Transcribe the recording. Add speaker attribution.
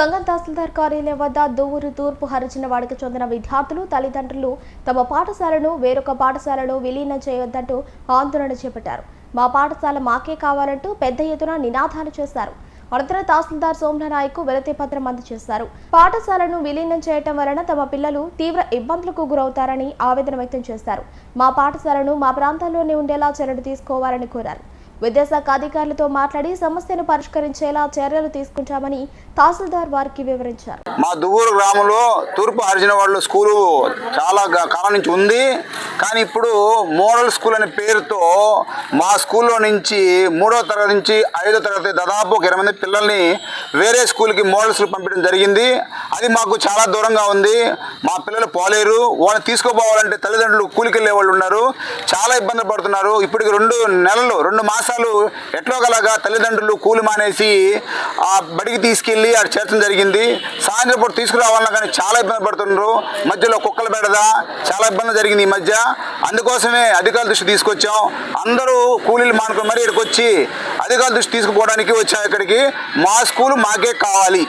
Speaker 1: సంఘం తహసీల్దార్ కార్యాలయం వద్ద దూవురు తూర్పు హరిజనవాడకు చెందిన విద్యార్థులు తల్లిదండ్రులు తమ పాఠశాలను వేరొక పాఠశాలలో విలీనం చేయొద్దంటూ ఆందోళన చేపట్టారు. మా పాఠశాల మాకే కావాలంటూ పెద్ద ఎత్తున నినాదాలు చేశారు. అనంతరం తహసీల్దార్ సోమనాయకు వినతి పత్రం అందజేశారు. పాఠశాలను విలీనం చేయటం వలన తమ పిల్లలు తీవ్ర ఇబ్బందులకు గురవుతారని ఆవేదన వ్యక్తం చేశారు. మా పాఠశాలను మా ప్రాంతాల్లోనే ఉండేలా చర్యలు తీసుకోవాలని కోరారు. విద్యాశాఖ అధికారులతో మాట్లాడి సమస్యను పరిష్కరించేలా చర్యలు తీసుకుంటామని తహసీల్దార్ వారికి వివరించారు.
Speaker 2: మా దువ్వూరు గ్రామంలో తూర్పు హరిజనవాడలో స్కూలు చాలా కాలం నుంచి ఉంది. కానీ ఇప్పుడు మోడల్ స్కూల్ అనే పేరుతో మా స్కూల్లో నుంచి మూడో తరగతి నుంచి ఐదో తరగతి దాదాపు ఒక ఇరవై మంది పిల్లల్ని వేరే స్కూల్కి మోడల్ స్కూల్ పంపించడం జరిగింది. అది మాకు చాలా దూరంగా ఉంది. మా పిల్లలు పోలేరు. వాళ్ళని తీసుకుపోవాలంటే తల్లిదండ్రులు కూలికెళ్ళే వాళ్ళు ఉన్నారు. చాలా ఇబ్బందులు పడుతున్నారు. ఇప్పటికి రెండు నెలలు రెండు మాసాలు ఎట్లోగలాగా తల్లిదండ్రులు కూలి మానేసి ఆ బడికి తీసుకెళ్ళి అక్కడ చేర్చడం జరిగింది. సాయంత్రం పూట తీసుకురావాలన్నా కానీ చాలా ఇబ్బంది పడుతున్నారు. మధ్యలో కుక్కల బెడద చాలా ఇబ్బంది జరిగింది ఈ మధ్య. అందుకోసమే అధికారుల దృష్టి తీసుకొచ్చాం. అందరూ కూలీలు మానుకుని మరీ ఇక్కడికి వచ్చి అధికారుల దృష్టి తీసుకుపోవడానికి వచ్చాం ఇక్కడికి. మా స్కూల్ మాకే కావాలి.